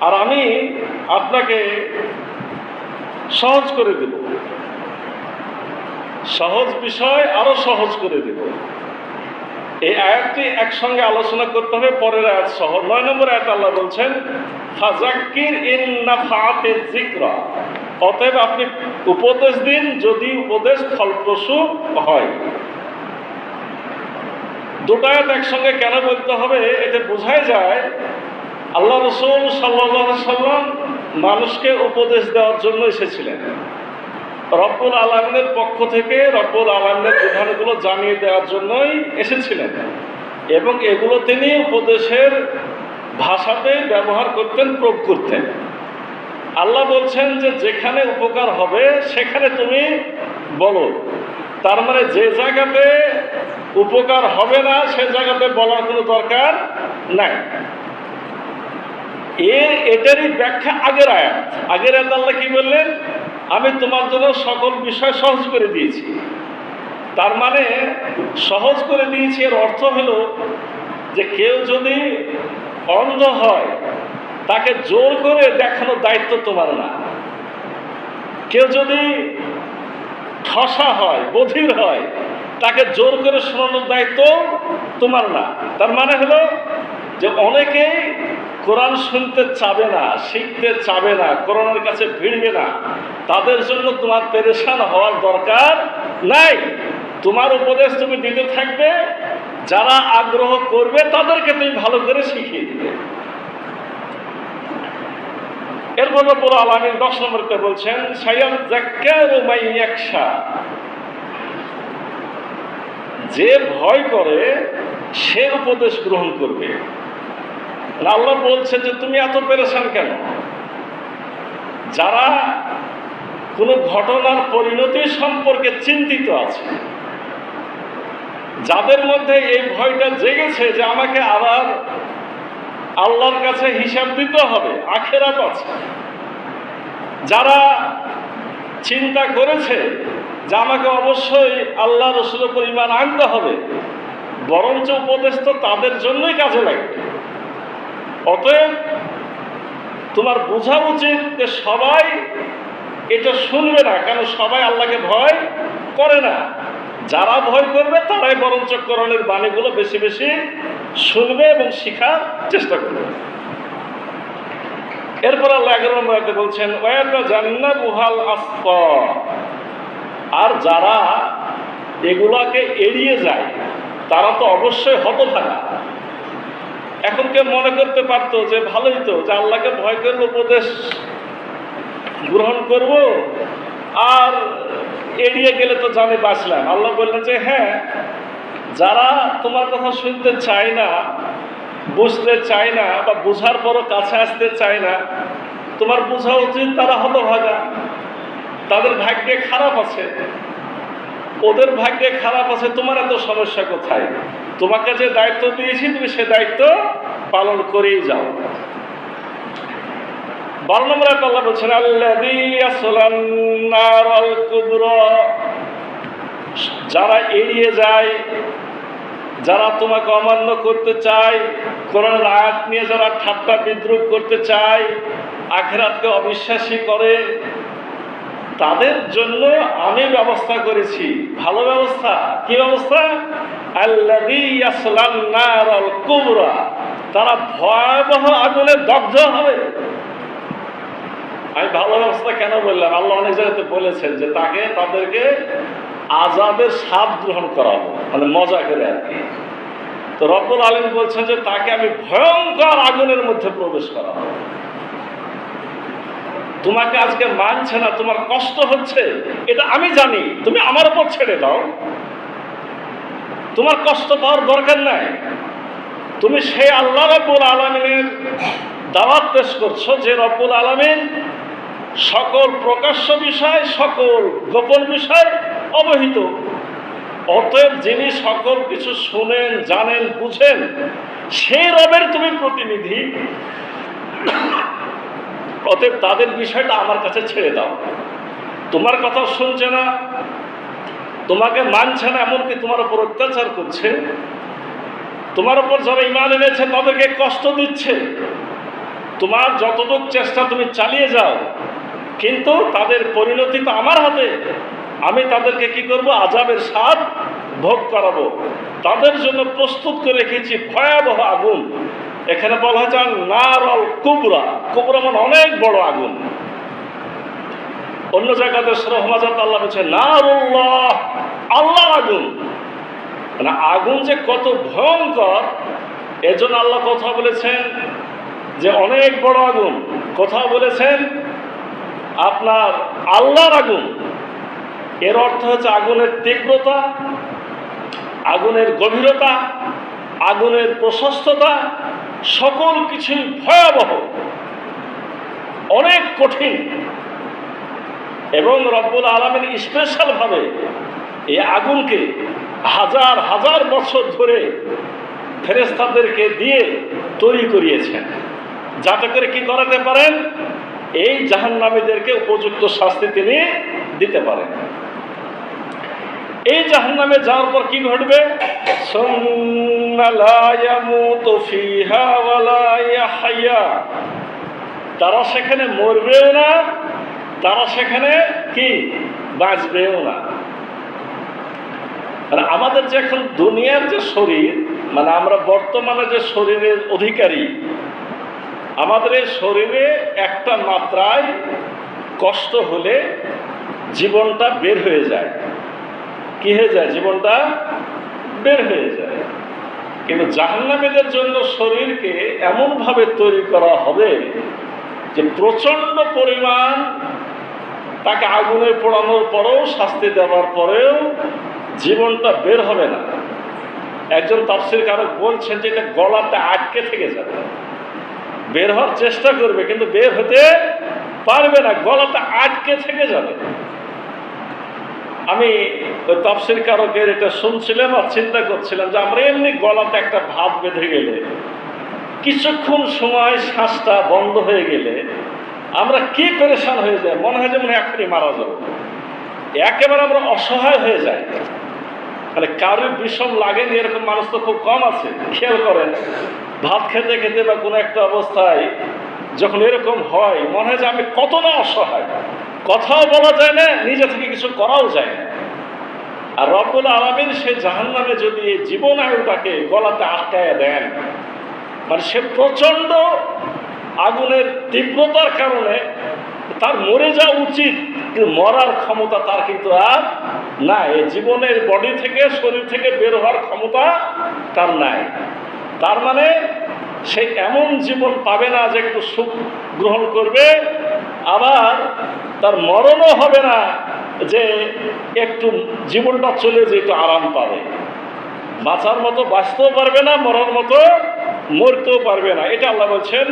আর আমি আপনাকে সহজ করে দেব। সহজ বিষয় আরও সহজ করে দেব। এই আয়াতটি একসঙ্গে আলোচনা করতে হবে। পরের আয়াত সহ। নয় নম্বর আয়াত আল্লাহ বলছেন ফাজাক্কির ইন নাফাতে যিকরা। অতএব আপনি উপদেশ দিন যদি উপদেশ ফলপ্রসূ হয়। দুটো আয়াত একসঙ্গে কেন বলতে হবে, এতে বোঝাই যায় আল্লাহ রসুল সাল্লাহ সাল্লাম মানুষকে উপদেশ দেওয়ার জন্য এসেছিলেন। রব্বুল আলমিনের পক্ষ থেকে রব্বুল আলমিনের বিধানগুলো জানিয়ে দেওয়ার জন্যই এসেছিলেন এবং এগুলো তিনি উপদেশের ভাষাতে ব্যবহার করতেন, প্রয়োগ করতেন। আল্লাহ বলছেন যে যেখানে উপকার হবে, সেখানে তুমি বলো। তার মানে যে জায়গাতে উপকার হবে না, সে জায়গাতে বলার কোনো দরকার নাই। এ এটারই ব্যাখ্যা আগের আয়াত। আগের আয়াত আল্লাহ কি বললেন? আমি তোমার জন্য সকল বিষয় সহজ করে দিয়েছি। তার মানে সহজ করে দিয়েছি এর অর্থ হলো যে কেউ যদি অন্ধ হয়, তাকে জোর করে দেখানোর দায়িত্ব তোমার না। কেউ যদি ঠসা হয়, বধির হয় তাকে জোর করে শোনানোর দায়িত্ব তোমার না। তার মানে হলো যে অনেকেই কোরআন শুনতে চাবে না, শিখতে চাবে না, কোরআনের কাছে ভিড়বে না। তাদের জন্য তোমার পেরেশান হওয়ার দরকার নাই। তোমার উপদেশ তুমি দিতে থাকবে, যারা আগ্রহ করবে তাদেরকে তুমি ভালো করে শিখিয়ে দিবে। এরপর রব্বুল আলমিন দশ নম্বরতে বলছেন সাইয়াল জাক্কার একশা যে ভয় করে, সে উপদেশ গ্রহণ করবে। আল্লাহ বলছে যে, তুমি এত পেরেছেন কেন? যারা কোনো ঘটনার পরিণতি সম্পর্কে চিন্তিত আছে, যাদের মধ্যে এই ভয়টা জেগেছে যে, আমাকে আবার আল্লাহর কাছে হিসাব দিতে হবে, আখেরাত আছে। যারা চিন্তা করেছে যে আমাকে অবশ্যই আল্লাহ রসুলের পরিমাণ আনতে হবে। বরঞ্চ উপদেশ তো তাদের জন্যই কাজে লাগবে অতএব তোমার বোঝা উচিত যে সবাই এটা শুনবে না, কেন সবাই আল্লাহকে ভয় করে না। যারা ভয় করবে, তারাই বরঞ্চ করণের বাণীগুলো বেশি বেশি শুনবে এবং শেখার চেষ্টা করবে। এরপর আল্লাহ এগারো বলছেন ওয়াতা জান্না বুহাল আর যারা এগুলাকে এড়িয়ে যায়, তারা তো অবশ্যই হতভাগা। এখন কেউ মনে করতে পারতো যে ভালোই তো, যে আল্লাহকে ভয় করব উপদেশ গ্রহণ করব, আর এড়িয়ে গেলে তো জানে বাঁচলাম। আল্লাহ বললেন যে হ্যাঁ যারা তোমার কথা শুনতে চায় না, বুঝতে চায় না, বা বোঝার পরও কাছে আসতে চায় না, তোমার বোঝা উচিত তারা হতভাগা। তাদের ভাগ্যে খারাপ আছে। ওদের ভাগ্যে খারাপ আছে, তোমার এত সমস্যা কোথায়? তোমাকে যে দায়িত্ব দিয়েছি, তুমি সে দায়িত্ব পালন করেই যাও। বারো নম্বর আল্লাহ বলছেন যারা এড়িয়ে যায়, যারা তোমাকে অমান্য করতে চায়, কোরআনের আয়াত নিয়ে যারা ঠাট্টা বিদ্রুপ করতে চায়, আখেরাতকে অবিশ্বাসী করে তাদের জন্য আমি ব্যবস্থা করেছি। ভালো ব্যবস্থা? কি ব্যবস্থা? তারা ভয়াবহ আগুনে দগ্ধ হবে। আমি ভালো ব্যবস্থা কেন বললাম? আল্লাহ অনেক জায়গাতে বলেছেন যে তাকে তাদেরকে আজাদের স্বাদ গ্রহণ করাবো। মানে মজা করে আর কি। তো রব্বুল আলম বলছেন যে তাকে আমি ভয়ঙ্কর আগুনের মধ্যে প্রবেশ করাবো। তোমাকে আজকে মানছে না, তোমার কষ্ট হচ্ছে, এটা আমি জানি, তুমি আমার উপর ছেড়ে দাও। তোমার কষ্ট পাওয়ার দরকার নাই। তুমি সেই আল্লাহ রব্বুল আলমিনের দাওয়াত পেশ করছ, যে রব্বুল আলমিন সকল প্রকাশ্য বিষয়, সকল গোপন বিষয় অবহিত। অতএব যিনি সকল কিছু শুনেন, জানেন, বুঝেন, সেই রবের তুমি প্রতিনিধি। অতএব তাদের বিষয়টা আমার কাছে ছেড়ে দাও। তোমার কথা শুনছে না, তোমাকে মানছে না, এমনকি তোমার উপর অত্যাচার করছে। তোমার উপর যারা ইমান এনেছে, তাদেরকে কষ্ট দিচ্ছে। তোমার যতটুক চেষ্টা তুমি চালিয়ে যাও, কিন্তু তাদের পরিণতি তো আমার হাতে। আমি তাদেরকে কি করব? আজাবের স্বাদ ভোগ করাবো। তাদের জন্য প্রস্তুত করে রেখেছি ভয়াবহ আগুন। এখানে বলা হয়েছে নারল কুবরা। কুবরা মানে অনেক বড় আগুন। অন্য জায়গাতে সরহমাজাত আল্লাহ বলছে, নারুল্লাহ আল্লাহ আগুন। মানে আগুন যে কত ভয়ঙ্কর, এজন্য আল্লাহ কথা বলেছেন যে অনেক বড় আগুন। কথা বলেছেন আপনার আল্লাহর আগুন। এর অর্থ হচ্ছে আগুনের তীব্রতা, আগুনের গভীরতা, আগুনের প্রশস্ততা সকল কিছুই ভয়াবহ, অনেক কঠিন। এবং রব্বুল আলমের স্পেশালভাবে এই আগুনকে হাজার হাজার বছর ধরে ফেরেস্তাদেরকে দিয়ে তৈরি করিয়েছেন। যাতে করে কি করাতে পারেন? এই জাহান্নামীদেরকে উপযুক্ত শাস্তি তিনি দিতে পারেন। এই জাহান্নামে যাওয়ার পর কি ঘটবে। তারা সেখানে মরবেও না, তারা সেখানে কি? বাঁচবেও না। আর আমাদের যে এখন দুনিয়ার যে শরীর মানে আমরা বর্তমানে যে শরীরের অধিকারী, আমাদের এই শরীরে একটা মাত্রায় কষ্ট হলে জীবনটা বের হয়ে যায়। কি হয়ে যায়? জীবনটা বের হয়ে যায়। কিন্তু জাহান্নামীদের জন্য শরীরকে এমনভাবে তৈরি করা হবে যে প্রচণ্ড পরিমাণ তাকে আগুনে পোড়ানোর পরেও শাস্তি দেওয়ার পরেও জীবনটা বের হবে না। একজন তাফসির কারক বলছেন যে এটা গলাতে আটকে থেকে যাবে। বের হওয়ার চেষ্টা করবে, কিন্তু বের হতে পারবে না, গলাতে আটকে থেকে যাবে। আমি ওই তফসির কারকের এটা শুনছিলাম আর চিন্তা করছিলাম যে আমরা এমনি গলাতে একটা ভাব বেঁধে গেলে, কিছুক্ষণ সময় শ্বাসটা বন্ধ হয়ে গেলে আমরা কি পেরেশান হয়ে যায় মনে হয় যেমন এখনই মারা যাব। একেবারে আমরা অসহায় হয়ে যাই। মানে কারোর বিষম লাগেনি এরকম মানুষ তো খুব কম আছে, খেয়াল করেন। ভাত খেতে খেতে বা কোনো একটা অবস্থায় যখন এরকম হয়, মনে হয় যে আমি কত না অসহায়। কথাও বলা যায় না, নিজে থেকে কিছু করাও যায় না। আর রব্বুল আলমিন সে জাহান নামে যদি জীবন আয়ুটাকে গলাতে আটকায় দেন মানে সে প্রচণ্ড আগুনের তীব্রতার কারণে তার মরে যাওয়া উচিত মরার ক্ষমতা তার কিন্তু আর নাই। জীবনের বডি থেকে, শরীর থেকে বের হওয়ার ক্ষমতা তার নাই। তার মানে সে এমন জীবন পাবে না যে একটু সুখ গ্রহণ করবে, আবার তার মরণও হবে না যে একটু জীবনটা চলে যে একটু আরাম পাবে। বাঁচার মতো বাঁচতেও পারবে না, মরার মতো মরতেও পারবে না। এটা আল্লাহ বলছেন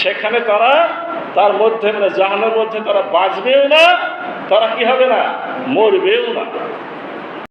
সেখানে তারা, তার মধ্যে মানে জাহানের মধ্যে তারা বাঁচবেও না, তারা কি হবে না? মরবেও না।